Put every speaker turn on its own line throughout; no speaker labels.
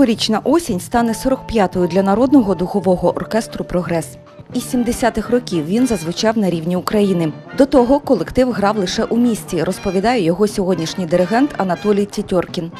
Цьогорічна осінь стане 45-ю для народного духового оркестру Прогрес. Із 70-х років він зазвучав на рівні України. До того колектив грав лише у місті, розповідає його сьогоднішній диригент Анатолій Тітьоркін.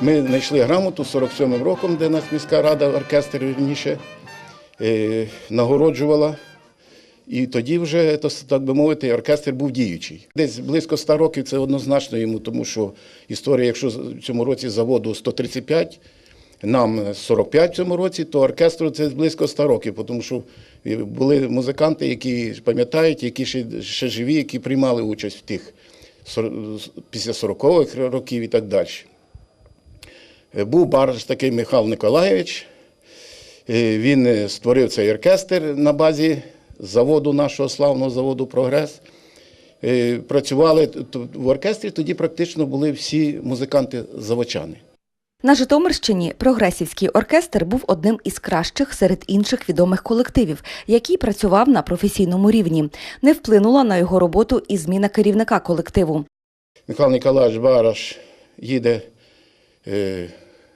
Ми знайшли грамоту 47-м роком, де нас міська рада, оркестр вірніше, е, нагороджувала. І тоді вже, так би мовити, оркестр був діючий. Десь близько 100 років це однозначно йому, тому що історія, якщо в цьому році заводу 135, нам 45 в цьому році, то оркестру це близько 100 років, тому що були музиканти, які пам'ятають, які ще, ще живі, які приймали участь в тих після 40-х років і так далі. Був барж такий Михайло Николаєвич. Е, Він створив цей оркестр на базі заводу нашого славного заводу Прогрес. Е, Працювали в оркестрі, тоді практично були всі музиканти-заводчани.
На Житомирщині прогресівський оркестр був одним із кращих серед інших відомих колективів, який працював на професійному рівні. Не вплинула на його роботу і зміна керівника колективу.
Михайло Ніколаєвич Бараш їде е,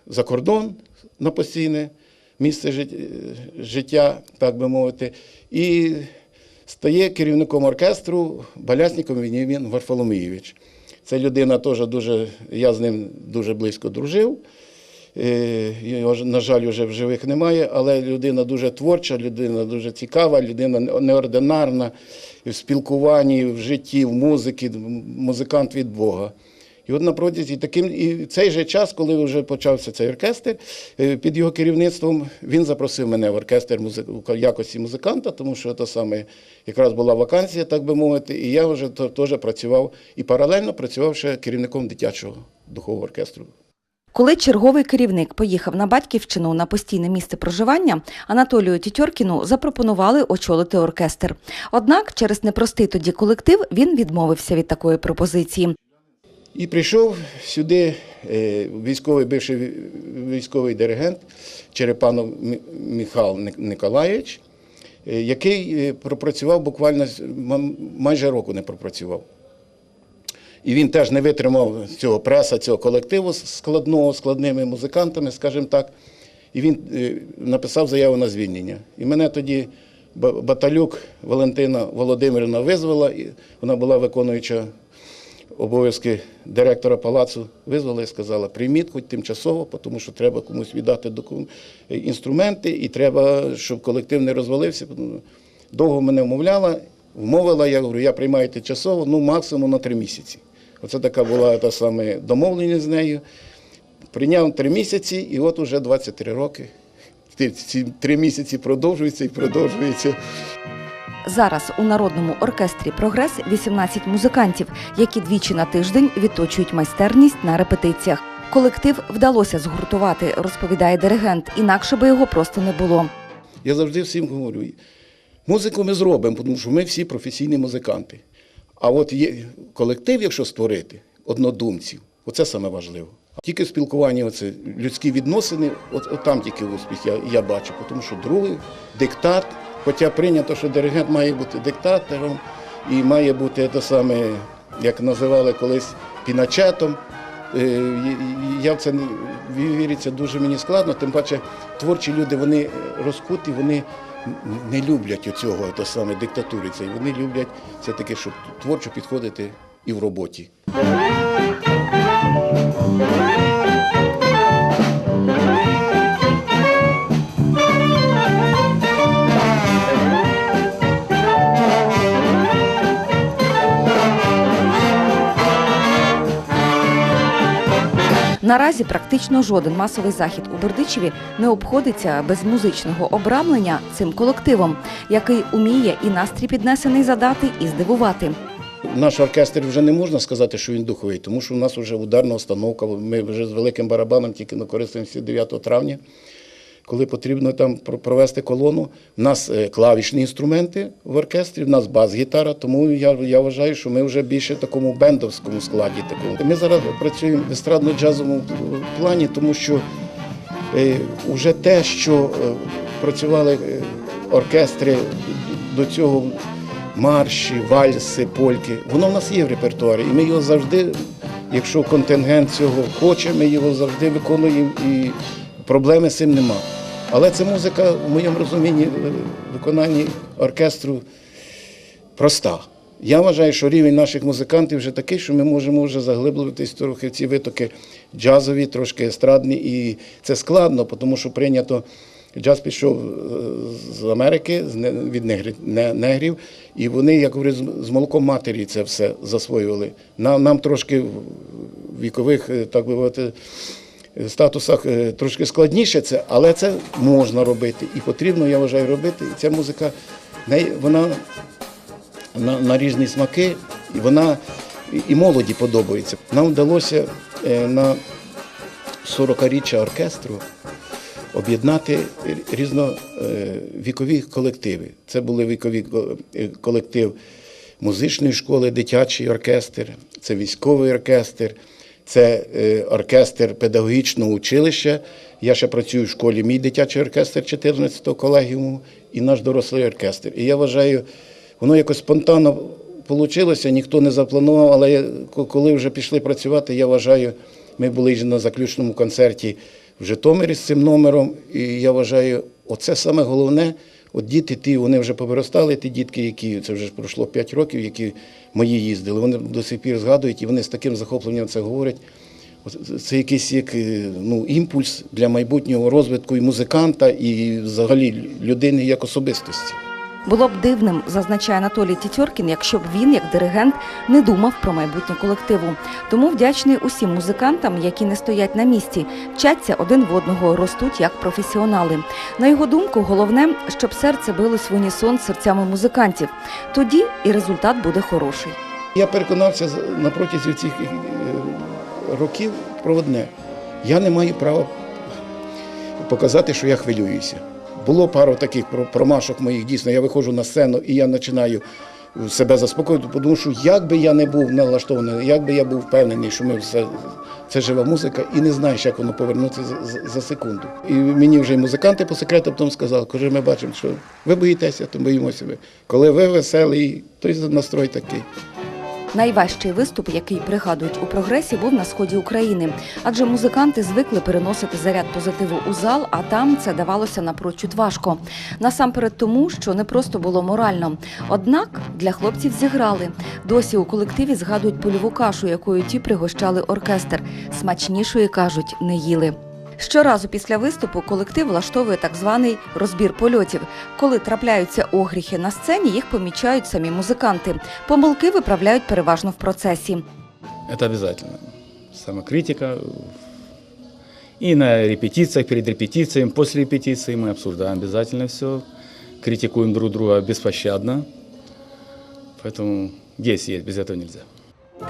за кордон на постійне місце е, життя, так би мовити, і стає керівником оркестру Балясніком Веніамін Варфоломійович. Це людина теж дуже, я з ним дуже близько дружив. Е, Його, на жаль, вже в живих немає, але людина дуже творча, людина дуже цікава, людина неординарна в спілкуванні, в житті, в музиці, музикант від Бога. І от на протязі таким і цей же час, коли вже почався цей оркестр, е, під його керівництвом він запросив мене в оркестр музи- якості музиканта, тому що це саме якраз була вакансія, так би мовити, і я вже теж працював і паралельно працював ще керівником дитячого духового оркестру.
Коли черговий керівник поїхав на батьківщину на постійне місце проживання, Анатолію Тітьоркіну запропонували очолити оркестр. Однак через непростий тоді колектив він відмовився від такої пропозиції.
І прийшов сюди е, військовий бивший військовий диригент Черепанов Мі- Михайло Николаєвич, е, який е, пропрацював буквально майже року не пропрацював. І він теж не витримав цього преса, цього колективу складного, складними музикантами, скажімо так. І він написав заяву на звільнення. І мене тоді Баталюк Валентина Володимирівна визвала, і вона була виконуюча обов'язки директора палацу визвала і сказала, прийміть хоч тимчасово, тому що треба комусь віддати інструменти, і треба, щоб колектив не розвалився. Довго мене вмовляла, вмовила, я говорю, я приймаю тимчасово, ну максимум на три місяці. Оце така була та саме домовленість з нею. Прийняв три місяці, і от уже 23 роки. Ці- три місяці продовжуються і продовжуються.
Зараз у народному оркестрі Прогрес 18 музикантів, які двічі на тиждень відточують майстерність на репетиціях. Колектив вдалося згуртувати, розповідає диригент, інакше би його просто не було.
Я завжди всім говорю, музику ми зробимо, тому що ми всі професійні музиканти. А от є колектив, якщо створити, однодумців, оце саме важливо. Тільки в спілкуванні, оце, людські відносини, от, от там тільки успіх я, я бачу, тому що другий диктат, хоча прийнято, що диригент має бути диктатором і має бути те саме, як називали колись, піначетом. Е, Я в це віриться дуже мені складно, тим паче творчі люди вони розкуті, вони не люблять оцього то саме диктатури. цієї. Вони люблять все таки, щоб творчо підходити і в роботі.
Наразі практично жоден масовий захід у Бердичеві не обходиться без музичного обрамлення цим колективом, який уміє і настрій піднесений задати, і здивувати.
Наш оркестр вже не можна сказати, що він духовий, тому що у нас вже ударна установка. Ми вже з великим барабаном тільки користуємося 9 травня. Коли потрібно там про- провести колону, у нас е, клавішні інструменти в оркестрі, в нас бас-гітара, тому я, я вважаю, що ми вже більше в такому бендовському складі. Такому. Ми зараз працюємо в естрадно-джазовому плані, тому що е, вже те, що е, працювали е, оркестри до цього марші, вальси, польки, воно в нас є в репертуарі, і ми його завжди, якщо контингент цього хоче, ми його завжди виконуємо і проблеми з цим нема. Але це музика в моєму розумінні е, виконанні оркестру проста. Я вважаю, що рівень наших музикантів вже такий, що ми можемо вже заглиблюватись трохи в ці витоки джазові, трошки естрадні. І це складно, тому що прийнято. Джаз пішов е, з Америки, від негрів, і вони, як говорять, з- з молоком матері це все засвоювали. Нам, нам трошки вікових, е, так би мовити, статусах е, трошки складніше це, але це можна робити. І потрібно, я вважаю, робити. І ця музика, вона на, на різні смаки, і вона і- молоді подобається. Нам вдалося е, на 40-річчя оркестру об'єднати різновікові колективи. Це були вікові е, колектив музичної школи, дитячий оркестр, це військовий оркестр, це е, оркестр педагогічного училища. Я ще працюю в школі, мій дитячий оркестр 14-го колегіуму і наш дорослий оркестр. І я вважаю, воно якось спонтанно вийшло, ніхто не запланував, але коли вже пішли працювати, я вважаю, ми були на заключному концерті в Житомирі з цим номером. І я вважаю, оце саме головне. От діти ті, вони вже повиростали, ті дітки, які це вже пройшло 5 років, які мої їздили. Вони до сих пір згадують, і вони з таким захопленням це говорять. Це якийсь як е, ну, імпульс для майбутнього розвитку і музиканта, і взагалі людини як особистості.
Було б дивним, зазначає Анатолій Тітьоркін, якщо б він, як диригент, не думав про майбутнє колективу. Тому вдячний усім музикантам, які не стоять на місці, вчаться один в одного, ростуть як професіонали. На його думку, головне, щоб серце билось в унісон з серцями музикантів. Тоді і результат буде хороший.
Я переконався на протязі цих е, років про одне. Я не маю права показати, що я хвилююся. Було пару таких про- промашок моїх, дійсно, я виходжу на сцену і я починаю себе заспокоювати, тому що як би я не був налаштований, як би я був впевнений, що ми все, це жива музика, і не знаєш, як воно повернеться за, за, секунду. І мені вже і музиканти по секрету потім сказали, коли ми бачимо, що ви боїтеся, то боїмося. Коли ви веселий, то й настрой такий.
Найважчий виступ, який пригадують у прогресі, був на сході України, адже музиканти звикли переносити заряд позитиву у зал, а там це давалося напрочуд важко. Насамперед тому, що не просто було морально. Однак для хлопців зіграли. Досі у колективі згадують польову кашу, якою ті пригощали оркестр. Смачнішої кажуть, не їли. Щоразу після виступу колектив влаштовує так званий розбір польотів. Коли трапляються огріхи на сцені, їх помічають самі музиканти. Помилки виправляють переважно в процесі.
Это обязательно. Самокритика. И на репетициях, перед репетициями, после репетиции мы обсуждаем обязательно все. Критикуем друг друга беспощадно. Поэтому есть, есть, без этого нельзя.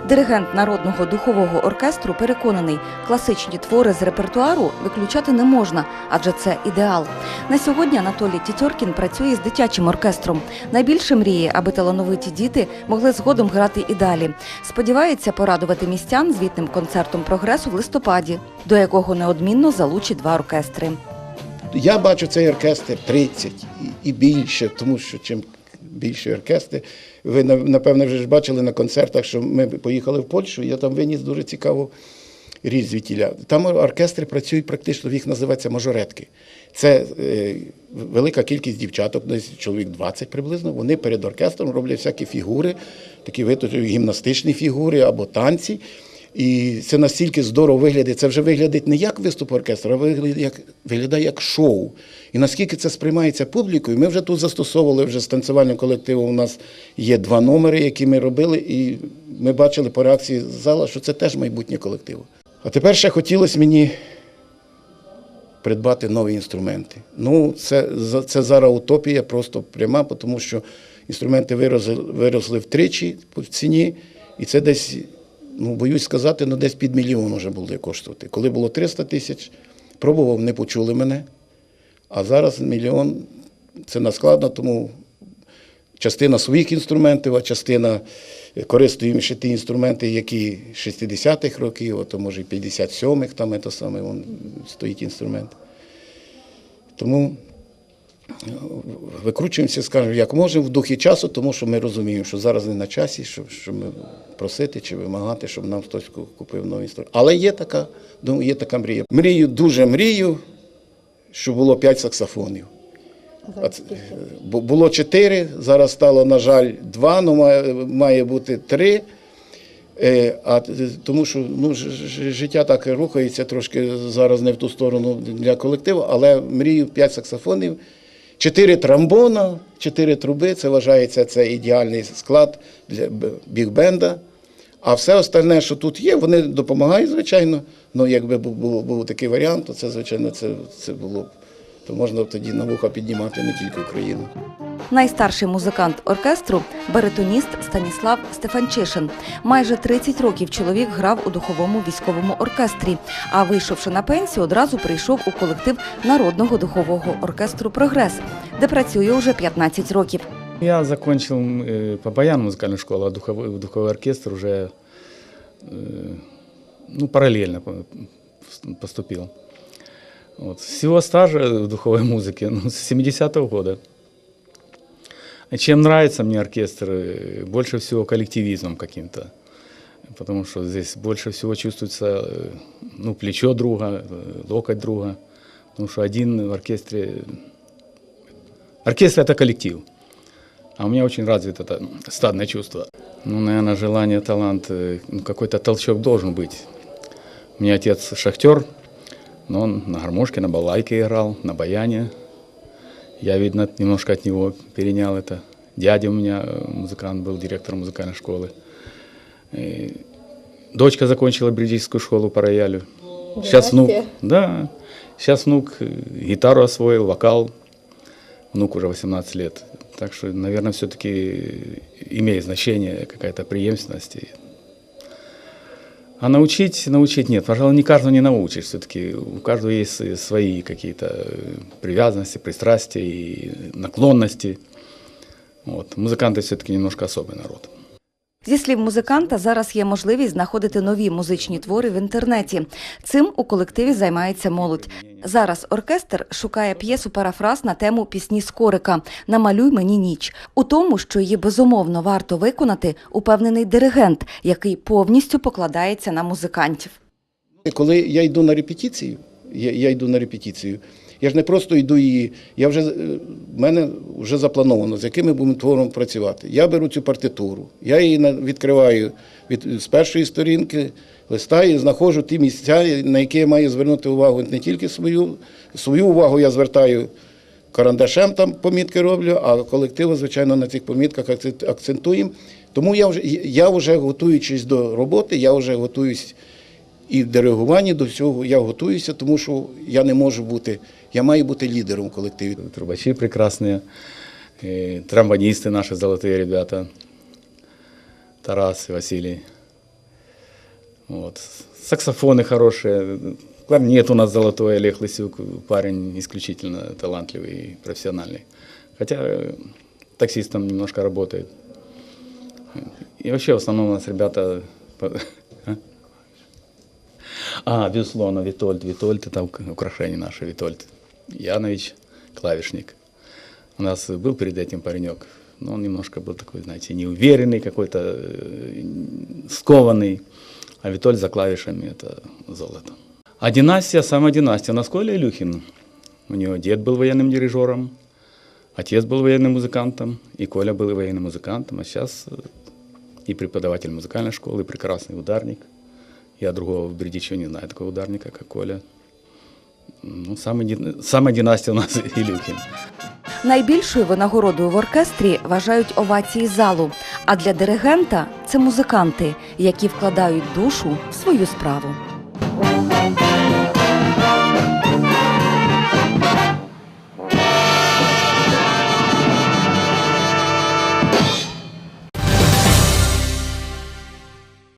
Диригент народного духового оркестру переконаний, класичні твори з репертуару виключати не можна, адже це ідеал. На сьогодні Анатолій Тітьоркін працює з дитячим оркестром. Найбільше мріє, аби талановиті діти могли згодом грати і далі. Сподівається порадувати містян звітним концертом прогресу в листопаді, до якого неодмінно залучить два оркестри.
Я бачу цей оркестр 30 і- більше, тому що чим більше оркестр. Ви на- напевне вже ж бачили на концертах, що ми поїхали в Польщу, я там виніс дуже цікаву річ звідтіля. Там оркестри працюють практично, їх називається мажоретки. Це е, велика кількість дівчаток, чоловік 20 приблизно. Вони перед оркестром роблять всякі фігури, такі виточені гімнастичні фігури або танці. І це настільки здорово виглядає. Це вже виглядить не як виступ оркестру, а виглядає як, виглядає як шоу. І наскільки це сприймається публікою, ми вже тут застосовували вже з танцювальним колективом. У нас є два номери, які ми робили, і ми бачили по реакції зала, що це теж майбутнє колективу. А тепер ще хотілося мені придбати нові інструменти. Ну, це, це зараз утопія просто пряма, тому що інструменти виросли, виросли втричі по ціні, і це десь, ну, боюсь сказати, ну, десь під мільйон вже буде коштувати. Коли було 300 тисяч, пробував, не почули мене. А зараз мільйон це наскладно, тому частина своїх інструментів, а частина е, користуємося ті інструменти, які 60-х років, а то може 57-х, там це саме вон, стоїть інструмент. Тому викручуємося, скажімо, як можемо в духі часу, тому що ми розуміємо, що зараз не на часі, щоб, щоб просити чи вимагати, щоб нам хтось купив новий інструмент. Але є така, думаю, є така мрія. Мрію, дуже мрію щоб було 5 саксофонів. Було 4, зараз стало, на жаль, 2, ну має, має бути 3. Е, А тому що ну, життя так рухається трошки зараз не в ту сторону для колективу, але мрію 5 саксофонів, 4 тромбона, чотири труби. Це вважається це ідеальний склад для бігбенда. А все остальне, що тут є, вони допомагають, звичайно. Ну, якби був, був, був такий варіант, то це, звичайно, це, це було б То можна тоді на вуха піднімати не тільки Україну.
Найстарший музикант оркестру баритоніст Станіслав Стефанчишин. Майже 30 років чоловік грав у духовому військовому оркестрі. А вийшовши на пенсію, одразу прийшов у колектив народного духового оркестру Прогрес, де працює уже 15 років.
Я закончил э, по баяну музыкальную школу, а духовой, в духовой оркестр уже э, ну, параллельно по- поступил. Вот. Всего стажа в духовой музыке ну, с 70-го года. Чем нравится мне оркестр? Больше всего коллективизмом каким-то. Потому что здесь больше всего чувствуется э, ну, плечо друга, э, локоть друга. Потому что один в оркестре... Оркестр – это коллектив. А у меня очень развито это стадное чувство. Ну, наверное, желание, талант, э, ну, какой-то толчок должен быть. У меня отец шахтер, но он на гармошке, на балалайке играл, на баяне. Я, видно, немножко от него перенял это. Дядя у меня э, музыкант был, директор музыкальной школы. И дочка закончила бриджическую школу по роялю. Сейчас внук, да, сейчас внук э, гитару освоил, вокал. Внук уже 18 лет. Так что, наверное, все-таки имеет значение какая-то преемственность. И- А научить, научить нет. Пожалуй, не каждого не научишь. Все-таки у каждого есть э, свои какие-то э, привязанности, пристрастия и наклонности. Вот. Музыканты все-таки немножко особый народ.
Зі слів музиканта, зараз є можливість знаходити нові музичні твори в інтернеті. Цим у колективі займається молодь. Зараз оркестр шукає п'єсу парафраз на тему пісні Скорика Намалюй мені ніч. У тому, що її безумовно варто виконати, упевнений диригент, який повністю покладається на музикантів.
Коли я йду на репетицію, я, я йду на репетицію, я ж не просто йду її, я вже, е, в мене вже заплановано, з яким ми будемо твором працювати. Я беру цю партитуру, я її відкриваю від, з першої сторінки, листаю, знаходжу ті місця, на які я маю звернути увагу не тільки свою, свою увагу я звертаю карандашем, там помітки роблю, а колективу, звичайно, на цих помітках акцент- акцентуємо. Тому я вже, я вже готуючись до роботи, я вже готуюсь і в диригуванні до всього я готуюся, тому що я не можу бути, я маю бути лідером в колективі.
Трубачи прекрасные, и тромбонисты наши золотые ребята, Тарас и Василий. Вот. Саксофоны хорошие, кларнет у нас золотой, Олег Лысюк, парень исключительно талантливый и профессиональный. Хотя э, таксистом немножко работает. И вообще в основном у нас ребята... А? Безусловно, Витольд. Витольд – это ук- украшение наше, Витольд. Янович, клавишник. У нас был перед этим паренек, но он немножко был такой, знаете, неуверенный какой-то, э, скованный. А Витольд за клавишами – это золото. А династия, сама династия. У нас Коля Илюхин. У него дед был военным дирижером, отец был военным музыкантом, и Коля был военным музыкантом, а сейчас э, и преподаватель музыкальной школы, и прекрасный ударник. Я другого в Бердичеве не знаю такого ударника, как Коля. Ну, саме саме дінастія у нас Ілюхін.
Найбільшою винагородою в оркестрі вважають овації залу. А для диригента це музиканти, які вкладають душу в свою справу.